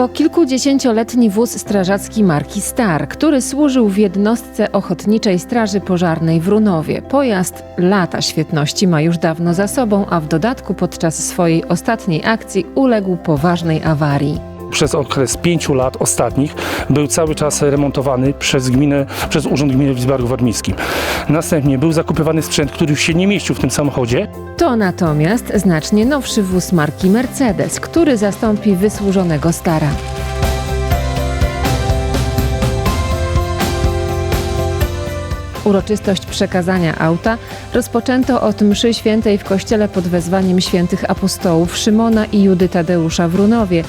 To kilkudziesięcioletni wóz strażacki marki Star, który służył w jednostce Ochotniczej Straży Pożarnej w Runowie. Pojazd lata świetności ma już dawno za sobą, a w dodatku podczas swojej ostatniej akcji uległ poważnej awarii. Przez okres pięciu lat ostatnich był cały czas remontowany przez gminę, przez Urząd Gminy w Lidzbarku Warmińskim. Następnie był zakupywany sprzęt, który już się nie mieścił w tym samochodzie. To natomiast znacznie nowszy wóz marki Mercedes, który zastąpi wysłużonego Stara. Uroczystość przekazania auta rozpoczęto od mszy świętej w kościele pod wezwaniem świętych apostołów Szymona i Judy Tadeusza w Runowie,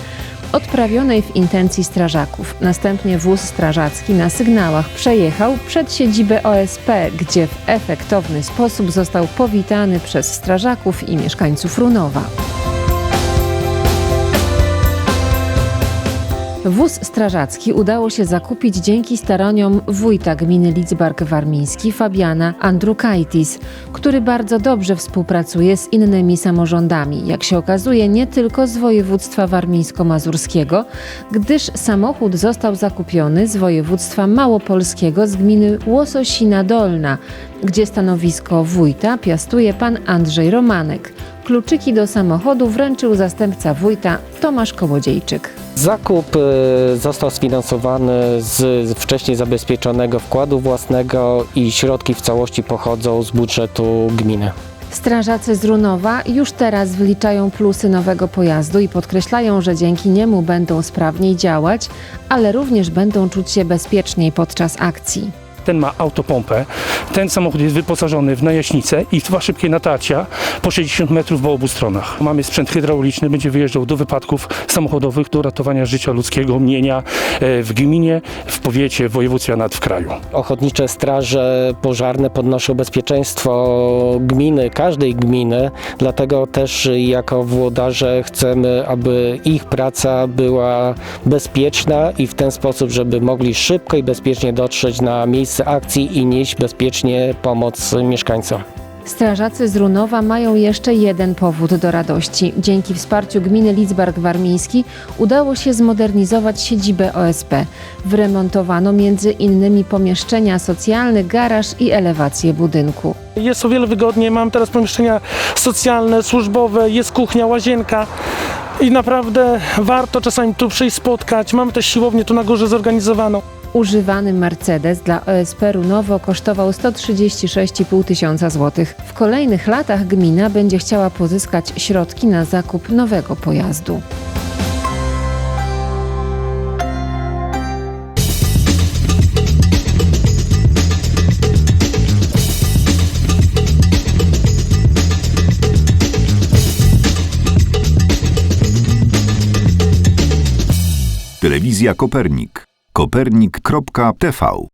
odprawionej w intencji strażaków. Następnie wóz strażacki na sygnałach przejechał przed siedzibę OSP, gdzie w efektowny sposób został powitany przez strażaków i mieszkańców Runowa. Wóz strażacki udało się zakupić dzięki staraniom wójta gminy Lidzbark Warmiński Fabiana Andrukaitis, który bardzo dobrze współpracuje z innymi samorządami, jak się okazuje nie tylko z województwa warmińsko-mazurskiego, gdyż samochód został zakupiony z województwa małopolskiego z gminy Łososina Dolna, gdzie stanowisko wójta piastuje pan Andrzej Romanek. Kluczyki do samochodu wręczył zastępca wójta Tomasz Kołodziejczyk. Zakup y, został sfinansowany z wcześniej zabezpieczonego wkładu własnego i środki w całości pochodzą z budżetu gminy. Strażacy z Runowa już teraz wyliczają plusy nowego pojazdu i podkreślają, że dzięki niemu będą sprawniej działać, ale również będą czuć się bezpieczniej podczas akcji. Ten ma autopompę. Ten samochód jest wyposażony w najaśnicę i dwa szybkie natarcia po 60 metrów po obu stronach. Mamy sprzęt hydrauliczny, będzie wyjeżdżał do wypadków samochodowych, do ratowania życia ludzkiego, mienia e, w gminie, w powiecie, w województwie, a nawet w kraju. Ochotnicze straże pożarne podnoszą bezpieczeństwo gminy, każdej gminy, dlatego też jako włodarze chcemy, aby ich praca była bezpieczna i w ten sposób, żeby mogli szybko i bezpiecznie dotrzeć na miejsce akcji i nieść bezpiecznie pomoc mieszkańcom. Strażacy z Runowa mają jeszcze jeden powód do radości. Dzięki wsparciu gminy Lidzbark Warmiński udało się zmodernizować siedzibę OSP. Wyremontowano między innymi pomieszczenia socjalne, garaż i elewację budynku. Jest o wiele wygodniej, mam teraz pomieszczenia socjalne, służbowe, jest kuchnia, łazienka i naprawdę warto czasami tu przyjść spotkać. Mamy też siłownię tu na górze zorganizowaną. Używany Mercedes dla OSP Runowo kosztował 136,5 tysiąca złotych. W kolejnych latach gmina będzie chciała pozyskać środki na zakup nowego pojazdu. Telewizja Kopernik. Kopernik.tv